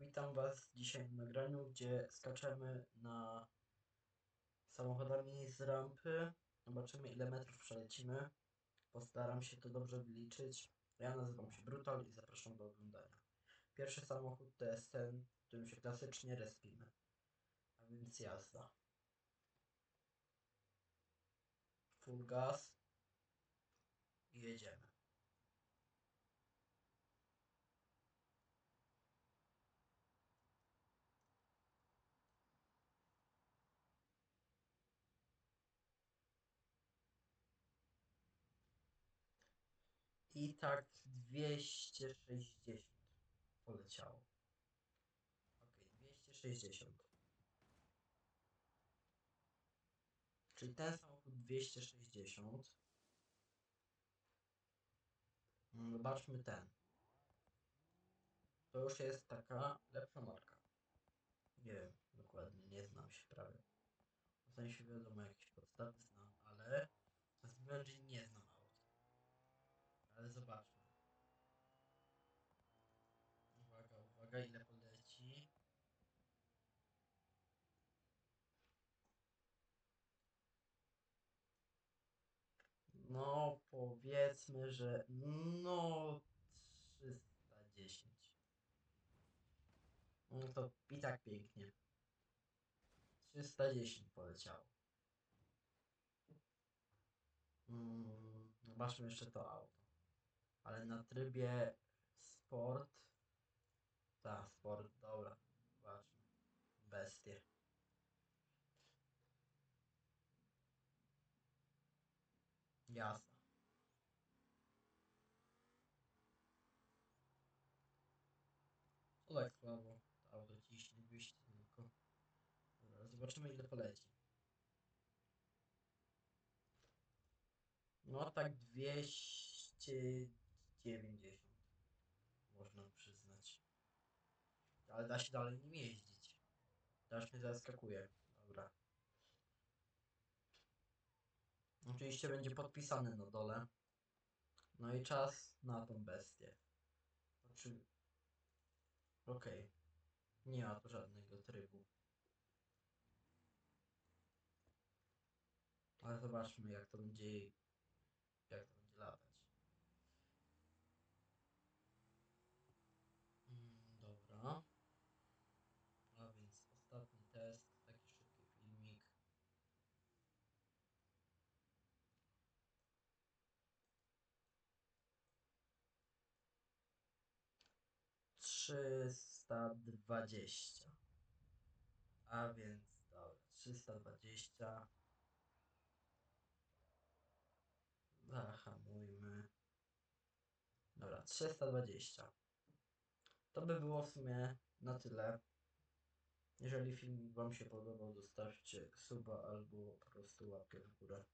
Witam Was dzisiaj w nagraniu, gdzie skaczemy na samochodami z rampy. Zobaczymy ile metrów przelecimy. Postaram się to dobrze wyliczyć. Ja nazywam się Brutal i zapraszam do oglądania. Pierwszy samochód to jest ten, którym się klasycznie respimy. A więc jazda. Full gas. I jedziemy. I tak 260 poleciało. Ok, 260. Czyli ten samochód 260. Mm, Zobaczmy ten. To już jest taka lepsza marka. Nie wiem dokładnie, nie znam się prawie. W sensie wiadomo jakieś podstawy znam, ale z bardziej nie znam aut. Ale zobaczmy. Uwaga, uwaga, ile poleci. No, powiedzmy, że no 310. No to i tak pięknie. 310 poleciało. Mm, jeszcze to auto. Na trybie sport. Tak, sport, dobra. Zobaczmy. Bestie. Jasne. Co tak słabo? To auto ciśnie 200 tylko. Dobra, zobaczymy ile poleci. No tak 290 można przyznać. Ale da się dalej nim jeździć. Aż mnie zaskakuje. Dobra. Oczywiście będzie podpisany na dole. No i czas na tą bestię. Oczy... Okej. Nie ma tu żadnego trybu. Ale zobaczmy jak to będzie 320. A więc dobra, 320. Zahamujmy. Dobra, 320. To by było w sumie na tyle. Jeżeli film Wam się podobał, zostawcie suba albo po prostu łapkę w górę.